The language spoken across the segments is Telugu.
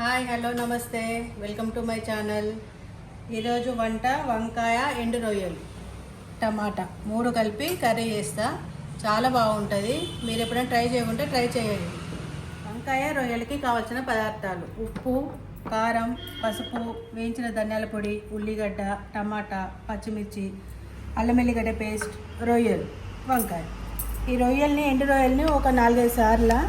హాయ్ హలో నమస్తే. Welcome to my channel. ఈరోజు వంట వంకాయ ఎండు రొయ్యలు. టమాటా మూడు కలిపి కర్రీ చేస్తా. చాలా బాగుంటుంది. మీరు ఎప్పుడైనా ట్రై చేయకుంటే ట్రై చేయండి. వంకాయ రొయ్యలకి కావాల్సిన పదార్థాలు ఉప్పు కారం పసుపు వేయించిన ధనియాల పొడి ఉల్లిగడ్డ టమాటా పచ్చిమిర్చి అల్లం వెల్లిగడ్డ పేస్ట్ రొయ్యలు వంకాయ. ఈ రొయ్యల్ని ఎండు రొయ్యల్ని ఒక నాలుగైదు సార్లు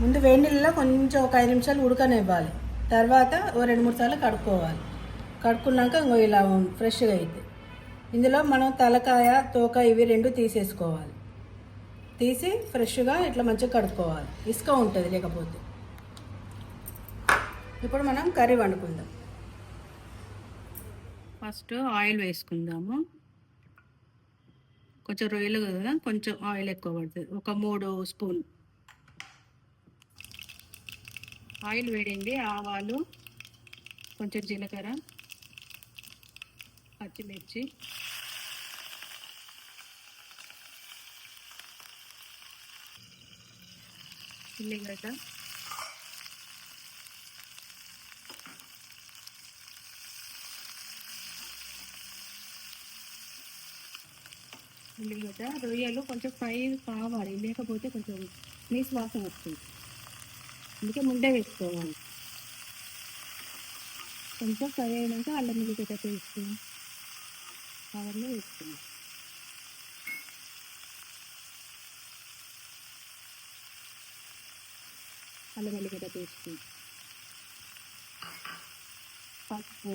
ముందు వేడి నీళ్ళలో కొంచెం ఒక ఐదు నిమిషాలు ఉడకనివ్వాలి. తర్వాత ఓ రెండు మూడు సార్లు కడుక్కోవాలి. కడుక్కున్నాక ఇంకో ఇలా ఫ్రెష్గా అయితే ఇందులో మనం తలకాయ తోక ఇవి రెండు తీసేసుకోవాలి. తీసి ఫ్రెష్గా ఇట్లా మంచిగా కడుక్కోవాలి. ఇసుక ఉంటుంది లేకపోతే. ఇప్పుడు మనం కర్రీ వండుకుందాం. ఫస్ట్ ఆయిల్ వేసుకుందాము. కొంచెం రొయ్యలు కదా కొంచెం ఆయిల్ ఎక్కువ పడుతుంది. ఒక మూడు స్పూన్. ఆయిల్ వేడింది ఆవాలు కొంచెం జీలకర్ర పచ్చిమిర్చి. ఉల్లిగడ్డ ఉల్లిగడ్డ రొయ్యలు కొంచెం ఫ్రై కావాలి లేకపోతే కొంచెం నీసు వాసన వస్తుంది. అందుకే ముందే వేసుకోవాలి. కొంచెం ఫ్రై అయినాక అల్లం వెల్లిగడ్డ పేస్ట్ అవన్నీ వేసుకున్నాం. అల్లం వెల్లిగడ్డ పేస్ట్ పసుపు.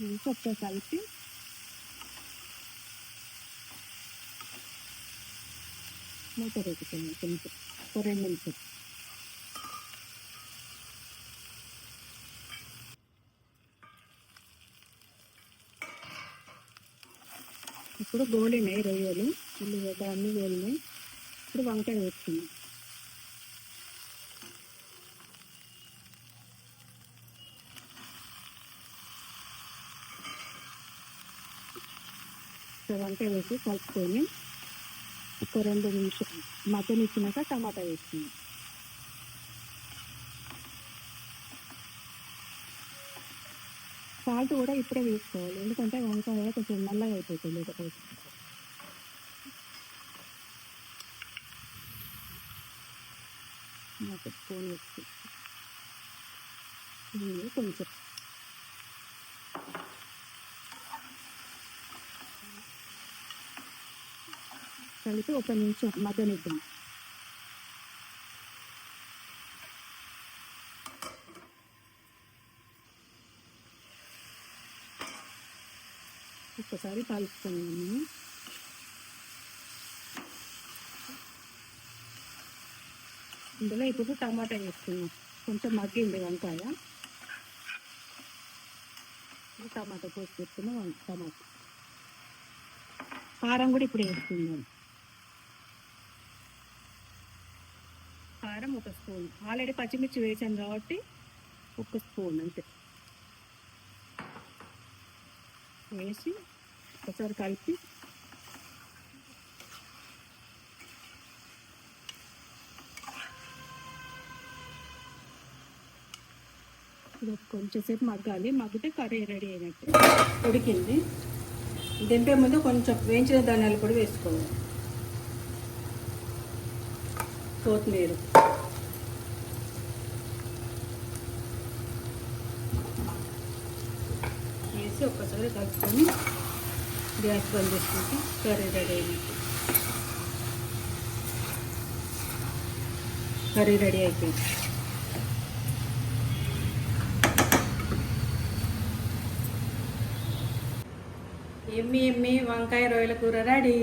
ఇంకొక కలిపి మూత పెట్టుకున్నాం కొంచెం ఒక రెండు నిమిషాలు ఇప్పుడు గోలినాయి రొయ్యలు ఉల్లిగడ్డ అన్నీ గోలినాయి ఇప్పుడు వంకాయ వేసుకున్నాం సో వంకాయ వేసి కలుపుకొని ఒక రెండు నిమిషం మటన్ ఇచ్చినాక టమాటా వేసుకున్నాం సాల్ట్ కూడా ఇప్పుడే వేసుకోవాలి ఎందుకంటే వంకాయ కొంచెం నల్లగా అయిపోతుంది లేకపోతే స్పూన్ వేసుకుంది కొంచెం కలిపి ఒక నిమిషం మగ్గనిద్దాం ఒక్కసారి కలుపుకున్నాము ఇందులో ఇప్పుడు టమాటా వేస్తున్నాం కొంచెం మగ్గింది వంకాయ. టమాటా కోసి పెట్టుకున్నాం టమాటా. కారం కూడా ఇప్పుడు వేసుకుందాం. కారం ఒక స్పూన్. ఆల్రెడీ పచ్చిమిర్చి వేసాం కాబట్టి ఒక స్పూన్ అంతే. వేసి ఒకసారి కలిపి ఇది కొంచెంసేపు మగ్గాలి. మగ్గితే కర్రీ రెడీ అయినట్టు. ఉడికింది. దింపే ముందు కొంచెం వేయించిన ధనియాలు కూడా వేసుకోవాలి. కొత్తిమీర వేసి ఒక్కసారి కలుపుకొని గ్యాస్ బంద్ చేసుకుంటే కర్రీ రెడీ అయినట్టు. కర్రీ రెడీ అయిపోయింది. ఎమ్మి ఎమ్మి వంకాయ రొయ్యల కూర రెడీ.